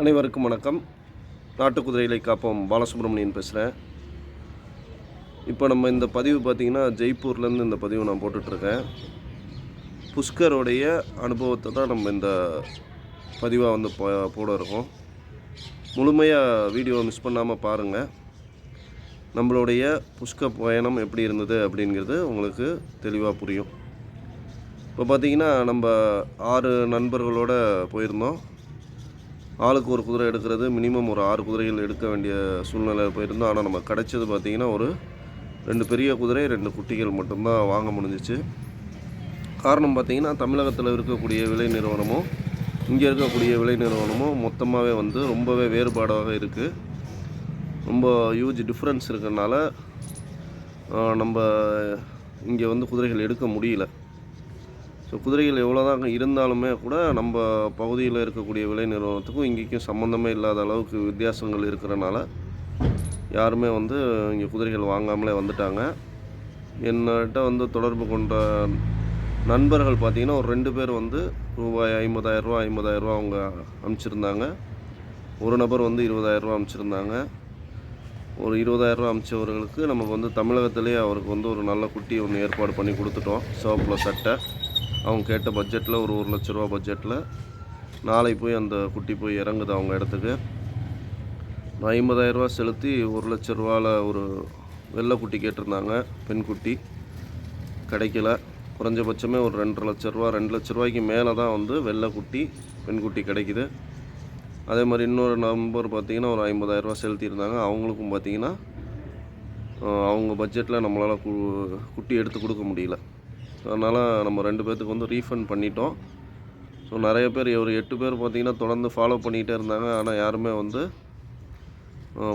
அனைவருக்கும் வணக்கம். நாட்டு குதிரைகளை காப்போம். பாலசுப்ரமணியன் பேசுகிறேன் இப்போ நம்ம இந்த பதிவு பார்த்திங்கன்னா ஜெய்ப்பூர்லேருந்து இந்த பதிவு நான் போட்டுட்ருக்கேன். புஷ்கரோடைய அனுபவத்தை தான் நம்ம இந்த பதிவாக வந்து போட இருக்கோம். முழுமையாக வீடியோவை மிஸ் பண்ணாமல் பாருங்கள் நம்மளுடைய புஷ்க பயணம் எப்படி இருந்தது அப்படிங்கிறது உங்களுக்கு தெளிவாக புரியும். இப்போ பார்த்தீங்கன்னா நம்ம ஆறு நண்பர்களோட போயிருந்தோம். ஆளுக்கு ஒரு குதிரை எடுக்கிறது மினிமம் ஒரு ஆறு குதிரைகள் எடுக்க வேண்டிய சூழ்நிலை போயிருந்தோம் ஆனால் நம்ம கிடைச்சது பார்த்திங்கன்னா ஒரு ரெண்டு பெரிய குதிரை ரெண்டு குட்டிகள் மட்டும்தான் வாங்க முடிஞ்சிச்சு. காரணம் பார்த்திங்கன்னா தமிழகத்தில் இருக்கக்கூடிய விலை நிறுவனமும் இங்கே இருக்கக்கூடிய விலை நிறுவனமும் மொத்தமாகவே வந்து ரொம்பவே வேறுபாடாக இருக்குது ரொம்ப ஹியூஜ் டிஃப்ரென்ஸ் இருக்கறனால நம்ம இங்கே வந்து குதிரைகள் எடுக்க முடியல. ஸோ குதிரைகள் எவ்வளோ தான் இருந்தாலுமே கூட நம்ம பகுதியில் இருக்கக்கூடிய விலை நிறுவனத்துக்கும் இங்கேக்கும் சம்மந்தமே இல்லாத அளவுக்கு வித்தியாசங்கள் இருக்கிறனால யாருமே வந்து இங்கே குதிரைகள் வாங்காமலே வந்துட்டாங்க. என்னகிட்ட வந்து தொடர்பு கொண்ட நண்பர்கள் பார்த்தீங்கன்னா ஒரு ரெண்டு பேர் வந்து ரூபாய் ஐம்பதாயிரரூவா ஐம்பதாயிரரூவா அவங்க அனுப்பிச்சிருந்தாங்க ஒரு நபர் வந்து இருபதாயிரரூவா அனுப்பிச்சிருந்தாங்க ஒரு இருபதாயிரரூவா அனுப்பிச்சவர்களுக்கு நமக்கு வந்து தமிழகத்திலே அவருக்கு வந்து ஒரு நல்ல குட்டி ஒன்று ஏற்பாடு பண்ணி கொடுத்துட்டோம். சிவப்பில் சட்டை. அவங்க கேட்ட பட்ஜெட்டில் ஒரு ஒரு லட்ச ரூபா பட்ஜெட்டில் நாளை போய் அந்த குட்டி போய் இறங்குது அவங்க இடத்துக்கு. நான் ஐம்பதாயிரரூவா செலுத்தி ஒரு லட்ச ரூபாவில் ஒரு வெள்ளைக்குட்டி கேட்டிருந்தாங்க பெண் குட்டி. கிடைக்கல. குறைஞ்சபட்சமே ஒரு ரெண்டரை லட்ச ரூபா ரெண்டு லட்ச ரூபாய்க்கு மேலே தான் வந்து வெள்ளை குட்டி பெண் குட்டி கிடைக்குது. அதே மாதிரி இன்னொரு நம்பர் பார்த்திங்கன்னா ஒரு ஐம்பதாயிரரூவா செலுத்தியிருந்தாங்க. அவங்களுக்கும் பார்த்தீங்கன்னா அவங்க பட்ஜெட்டில் நம்மளால் கு குட்டி எடுத்து கொடுக்க முடியல. ஸோ அதனால் நம்ம ரெண்டு பேர்த்துக்கு வந்து ரீஃபண்ட் பண்ணிட்டோம். ஸோ நிறைய பேர் ஒரு எட்டு பேர் பார்த்தீங்கன்னா தொடர்ந்து ஃபாலோ பண்ணிகிட்டே இருந்தாங்க. ஆனால் யாருமே வந்து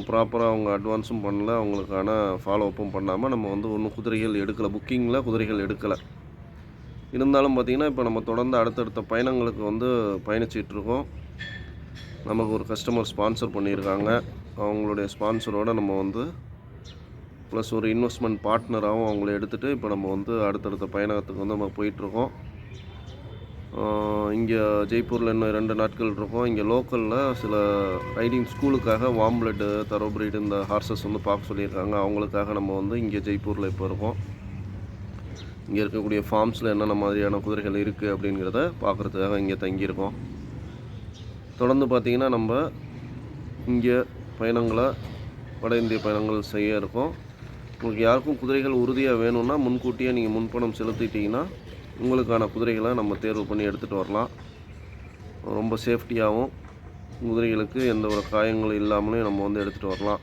ப்ராப்பராக அவங்க அட்வான்ஸும் பண்ணல. அவங்களுக்கான ஃபாலோ அப்பும் பண்ணாமல் நம்ம வந்து ஒன்றும் குதிரைகள் எடுக்கலை. புக்கிங்கில் குதிரைகள் எடுக்கலை. இருந்தாலும் பார்த்திங்கன்னா இப்போ நம்ம தொடர்ந்து அடுத்தடுத்த பயணங்களுக்கு வந்து பயணிச்சிட்ருக்கோம் நமக்கு ஒரு கஸ்டமர் ஸ்பான்சர் பண்ணியிருக்காங்க. அவங்களுடைய ஸ்பான்சரோடு நம்ம வந்து ப்ளஸ் ஒரு இன்வெஸ்ட்மெண்ட் பார்ட்னராகவும் அவங்கள எடுத்துகிட்டு இப்போ நம்ம வந்து அடுத்தடுத்த பயணத்துக்கு வந்து நம்ம போயிட்டுருக்கோம். இங்கே ஜெய்ப்பூரில் இன்னும் ரெண்டு நாட்கள் இருக்கோம். இங்கே லோக்கலில் சில ரைடிங் ஸ்கூலுக்காக வாம்ப்ளட்டு பிளட்டு தரோ பிரீடு இந்த ஹார்சஸ் வந்து பார்க்க சொல்லியிருக்காங்க. அவங்களுக்காக நம்ம வந்து இங்கே ஜெய்ப்பூரில் இப்போ இருக்கோம். இங்கே இருக்கக்கூடிய ஃபார்ம்ஸில் என்னென்ன மாதிரியான குதிரைகள் இருக்குது அப்படிங்கிறத பார்க்குறதுக்காக இங்கே தங்கியிருக்கோம். தொடர்ந்து பார்த்திங்கன்னா நம்ம இங்கே பயணங்களை வட இந்திய பயணங்கள் செய்ய இருக்கோம். உங்களுக்கு யாருக்கும் குதிரைகள் உறுதியாக வேணும்னா முன்கூட்டியே நீங்கள் முன்பணம் செலுத்திட்டிங்கன்னா உங்களுக்கான குதிரைகளை நம்ம தேர்வு பண்ணி எடுத்துகிட்டு வரலாம். ரொம்ப சேஃப்டியாகவும் குதிரைகளுக்கு எந்த ஒரு காயங்களும் இல்லாமலே நம்ம வந்து எடுத்துகிட்டு வரலாம்.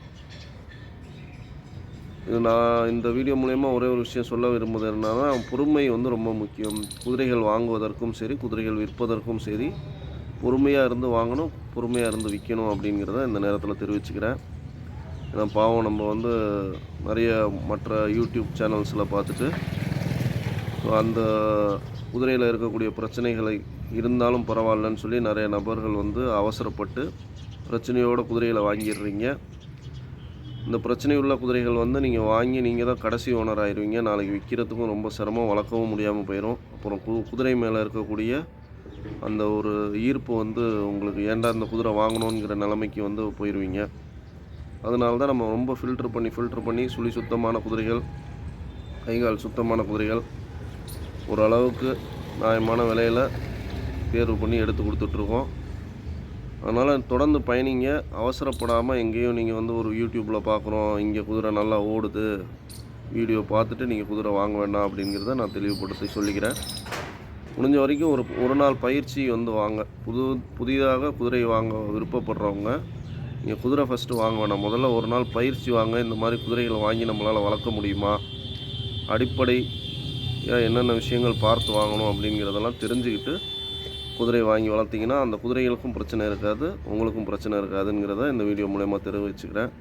இது நான் இந்த வீடியோ மூலயமா ஒரே ஒரு விஷயம் சொல்ல விரும்புவது என்னன்னா பொறுமை வந்து ரொம்ப முக்கியம். குதிரைகள் வாங்குவதற்கும் சரி குதிரைகள் விற்பதற்கும் சரி பொறுமையாக இருந்து வாங்கணும் பொறுமையாக இருந்து விற்கணும் அப்படிங்கிறத இந்த நேரத்தில் தெரிவிச்சுக்கிறேன். ஏன்னா பாவம் நம்ம வந்து நிறைய மற்ற யூடியூப் சேனல்ஸில் பார்த்துட்டு ஸோ அந்த குதிரையில் இருக்கக்கூடிய பிரச்சனைகளை இருந்தாலும் பரவாயில்லன்னு சொல்லி நிறைய நபர்கள் வந்து அவசரப்பட்டு பிரச்சனையோட குதிரையில் வாங்கிடுறீங்க. இந்த பிரச்சனை உள்ள குதிரைகள் வந்து நீங்கள் வாங்கி நீங்கள் தான் கடைசி ஓனர் ஆயிடுவீங்க நாளைக்கு விற்கிறதுக்கும் ரொம்ப சிரமம் வளர்க்கவும் முடியாமல் போயிடும் அப்புறம் கு குதிரை மேலே இருக்கக்கூடிய அந்த ஒரு ஈர்ப்பு வந்து உங்களுக்கு ஏண்டா இந்த குதிரை வாங்கணுங்கிற நிலைமைக்கு வந்து போயிடுவீங்க அதனால தான் நம்ம ரொம்ப ஃபில்டர் பண்ணி ஃபில்டர் பண்ணி சுழி சுத்தமான குதிரைகள் கைகால் சுத்தமான குதிரைகள் ஓரளவுக்கு நியாயமான விலையில் தேர்வு பண்ணி எடுத்து கொடுத்துட்ருக்கோம். அதனால் தொடர்ந்து பயணிங்க. அவசரப்படாமல் எங்கேயும் நீங்கள் வந்து ஒரு யூடியூப்பில் பார்க்குறோம் இங்கே குதிரை நல்லா ஓடுது வீடியோ பார்த்துட்டு நீங்கள் குதிரை வாங்க வேண்டாம் அப்படிங்கிறத நான் தெளிவுபடுத்தி சொல்லிக்கிறேன். முடிஞ்ச வரைக்கும் ஒரு ஒரு நாள் பயிற்சி வந்து வாங்க. புது புதிதாக குதிரை வாங்க விருப்பப்படுறவங்க நீங்கள் குதிரை ஃபஸ்ட்டு வாங்க வேணாம் முதல்ல ஒரு நாள் பயிற்சி வாங்க இந்த மாதிரி குதிரைகளை வாங்கி நம்மளால் வளர்க்க முடியுமா? அடிப்படை என்னென்ன விஷயங்கள் பார்த்து வாங்கணும் அப்படிங்கிறதெல்லாம் தெரிஞ்சுக்கிட்டு குதிரை வாங்கி வளர்த்திங்கன்னா அந்த குதிரைகளுக்கும் பிரச்சனை இருக்காது உங்களுக்கும் பிரச்சனை இருக்காதுங்கிறத இந்த வீடியோ மூலயமா தெரிவிச்சுக்கிறேன்.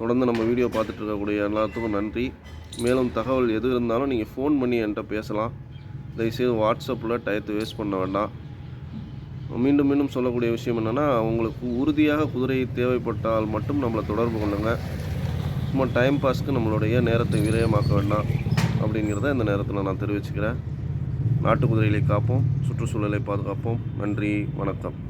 தொடர்ந்து நம்ம வீடியோ பார்த்துட்டு இருக்கக்கூடிய எல்லாத்துக்கும் நன்றி. மேலும் தகவல் எது இருந்தாலும் நீங்கள் ஃபோன் பண்ணி என்கிட்ட பேசலாம். தயவுசெய்து வாட்ஸ்அப்பில் டயத்தை வேஸ்ட் பண்ண வேண்டாம். மீண்டும் மீண்டும் சொல்லக்கூடிய விஷயம் என்னென்னா உங்களுக்கு உறுதியாக குதிரை தேவைப்பட்டால் மட்டும் நம்மளை தொடர்பு கொள்ளுங்கள் சும்மா டைம் பாஸ்க்கு நம்மளுடைய நேரத்தை விரயமாக்க வேண்டாம் அப்படிங்கிறத இந்த நேரத்தில் நான் தெரிவிச்சுக்கிறேன். நாட்டு குதிரைகளை காப்போம் சுற்றுச்சூழலை பாதுகாப்போம். நன்றி வணக்கம்.